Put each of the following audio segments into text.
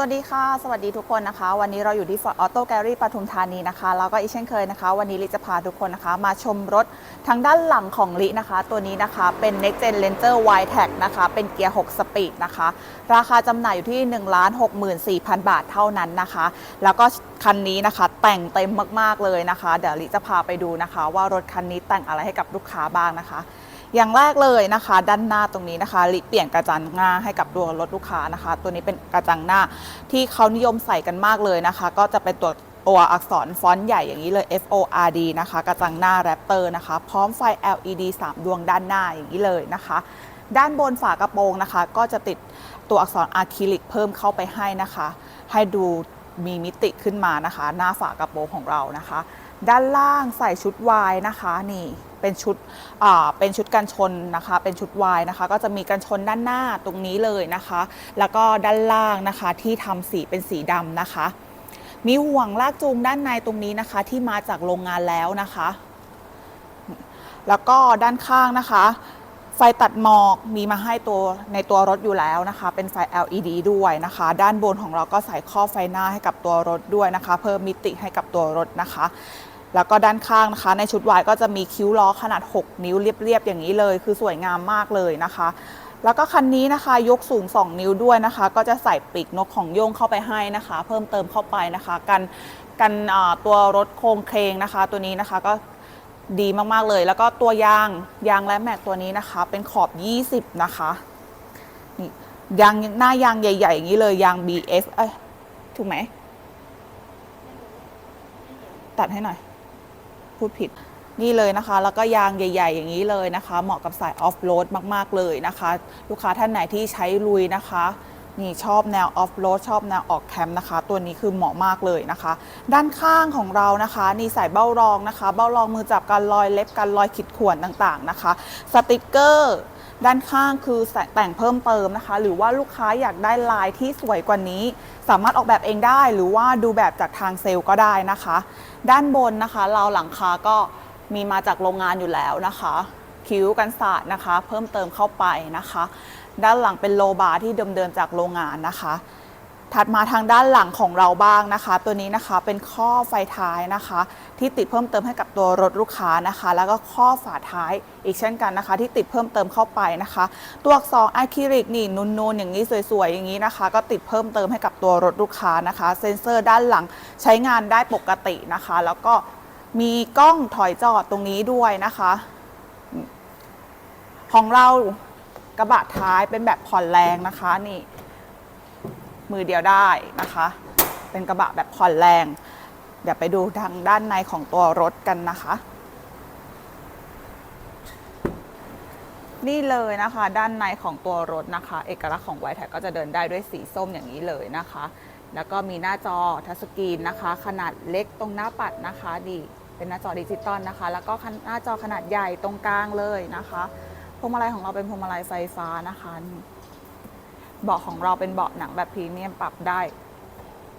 สวัสดีค่ะ สวัสดีทุกคนนะคะ วันนี้เราอยู่ที่ Ford Auto Gallery ปทุมธานีนะคะ แล้วก็อีกเช่นเคยนะคะ วันนี้ลิจะพาทุกคนนะคะ มาชมรถทางด้านหลังของลินะคะ ตัวนี้นะคะเป็น Next Gen Ranger Y Tech นะคะ เป็นเกียร์ 6 สปีดนะคะ ราคาจำหน่ายอยู่ที่ 1 64,000 บาทเท่านั้นนะคะ แล้วก็คันนี้นะคะ แต่งเต็มมากๆเลยนะคะ เดี๋ยวลิจะพาไปดูนะคะ ว่ารถคันนี้แต่งอะไรให้กับลูกค้าบ้างนะคะ อย่างแรกเลยนะคะ ด้านหน้าตรงนี้นะคะลิเปลี่ยนกระจังหน้าให้กับตัวรถลูกค้านะคะ ตัวนี้เป็นกระจังหน้าที่เขานิยมใส่กันมากเลยนะคะ ก็จะเป็นตัวตัวอักษรฟอนต์ใหญ่อย่างนี้เลย F O R D นะคะ กระจังหน้าแรปเตอร์นะคะ พร้อมไฟ LED 3 ดวงด้านหน้าอย่างนี้เลยนะคะ ด้านบนฝากระโปรงนะคะ ก็จะติดตัวอักษรอะคริลิกเพิ่มเข้าไปให้นะคะ ให้ดูมีมิติขึ้นมานะคะ หน้าฝากระโปรงของเรานะคะ ด้านล่างใส่ชุดวายนะคะนี่ เป็นชุดเป็นชุดกันชนนะคะ เป็นชุดวายนะคะ ก็จะมีกันชนด้านหน้าตรงนี้เลยนะคะ แล้วก็ด้านล่างนะคะที่ทำสีเป็นสีดำนะคะ มีห่วงลากจูงด้านในตรงนี้นะคะ ที่มาจากโรงงานแล้วนะคะ แล้วก็ด้านข้างนะคะ ไฟตัดหมอกมีมาให้ตัวในตัวรถอยู่แล้วนะคะ เป็นไฟ LED ด้วยนะคะ ด้านบนของเราก็ใส่ข้อไฟหน้าให้กับตัวรถด้วยนะคะ เพิ่มมิติให้กับตัวรถนะคะ แล้วก็ด้านข้างนะคะ ในชุดวายก็จะมีคิ้วล้อขนาด 6 นิ้วเรียบๆอย่างนี้เลย คือสวยงามมากเลยนะคะ แล้วก็คันนี้นะคะยกสูง 2 นิ้วด้วยนะคะ ก็จะใส่ปีกนกของโยงเข้าไปให้นะคะ เพิ่มเติมเข้าไปนะคะ กันกันตัวรถโครงเครงนะคะ ตัวนี้นะคะก็ดีมากๆเลย แล้วก็ตัวยางยางและแม็กตัวนี้นะคะ เป็นขอบ 20 นะคะนี่ยางหน้ายางใหญ่ๆอย่างนี้เลยยาง BF เอ้ยถูกไหมตัดให้หน่อย พูดผิดนี่เลยนะคะ แล้วก็ยางใหญ่ ๆ อย่างนี้เลยนะคะ เหมาะกับสายออฟโรดมาก ๆ เลยนะคะ ลูกค้าท่านไหนที่ใช้ลุยนะคะนี่ชอบแนวออฟโรดชอบแนวออกแคมป์นะคะ ตัวนี้คือเหมาะมากเลยนะคะ ด้านข้างของเรานะคะนี่ใส่เบ้ารองนะคะ เบ้ารองมือจับกันรอยเล็บกันรอยขีดข่วนต่างๆนะคะ สติกเกอร์ ด้านข้างคือแต่งเพิ่มเติมนะคะ หรือว่าลูกค้าอยากได้ลายที่สวยกว่านี้ สามารถออกแบบเองได้หรือว่าดูแบบจากทางเซลล์ก็ได้นะคะ ด้านบนนะคะราวหลังคาก็มีมาจากโรงงานอยู่แล้วนะคะ คิ้วกันศาสตร์นะคะ เพิ่มเติมเข้าไปนะคะ ด้านหลังเป็นโลบาร์ที่เดิมๆจากโรงงานนะคะ ถัดมาทางด้านหลังของเราบ้างนะคะ ตัวนี้นะคะเป็นข้อไฟท้ายนะคะ ที่ติดเพิ่มเติมให้กับตัวรถลูกค้านะคะ แล้วก็ข้อฝาท้ายอีกเช่นกันนะคะ ที่ติดเพิ่มเติมเข้าไปนะคะ ตัวอักษรอะคริลิกนี่นูนๆอย่างนี้สวยๆอย่างนี้นะคะ ก็ติดเพิ่มเติมให้กับตัวรถลูกค้านะคะ เซ็นเซอร์ด้านหลังใช้งานได้ปกตินะคะ แล้วก็มีกล้องถอยจอดตรงนี้ด้วยนะคะ ของเรากระบะท้ายเป็นแบบผ่อนแรงนะคะนี่ มือเดียวได้นะคะ เป็นกระบะแบบผ่อนแรง เดี๋ยวไปดูทางด้านในของตัวรถกันนะคะ นี่เลยนะคะด้านในของตัวรถนะคะ เอกลักษณ์ของไวแท็กก็จะเดินได้ด้วยสีส้มอย่างนี้เลยนะคะ แล้วก็มีหน้าจอทัชสกรีนนะคะ ขนาดเล็กตรงหน้าปัดนะคะดีเป็นหน้าจอดิจิตอลนะคะ แล้วก็หน้าจอขนาดใหญ่ตรงกลางเลยนะคะ พวงมาลัยของเราเป็นพวงมาลัยไฟฟ้านะคะ เบาะของเราเป็นเบาะหนังแบบพรีเมียมปรับได้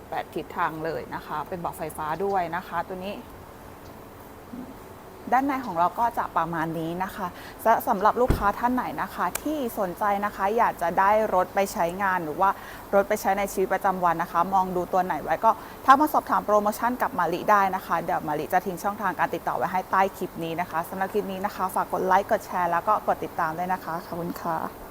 แปดทิศทางเลยนะคะ เป็นเบาะไฟฟ้าด้วยนะคะ ตัวนี้ ด้านในของเราก็จะประมาณนี้นะคะสำหรับลูกค้าท่านไหนนะคะ ที่สนใจนะคะอยากจะได้รถไปใช้งานหรือว่ารถไปใช้ในชีวิตประจำวันนะคะ มองดูตัวไหนไว้ก็ถ้ามาสอบถามโปรโมชั่นกับมาริได้นะคะ เดี๋ยวมาริจะทิ้งช่องทางการติดต่อไว้ให้ใต้คลิปนี้นะคะสำหรับคลิปนี้นะคะ ฝากกดไลค์กดแชร์แล้วก็กดติดตามด้วยนะคะขอบคุณค่ะ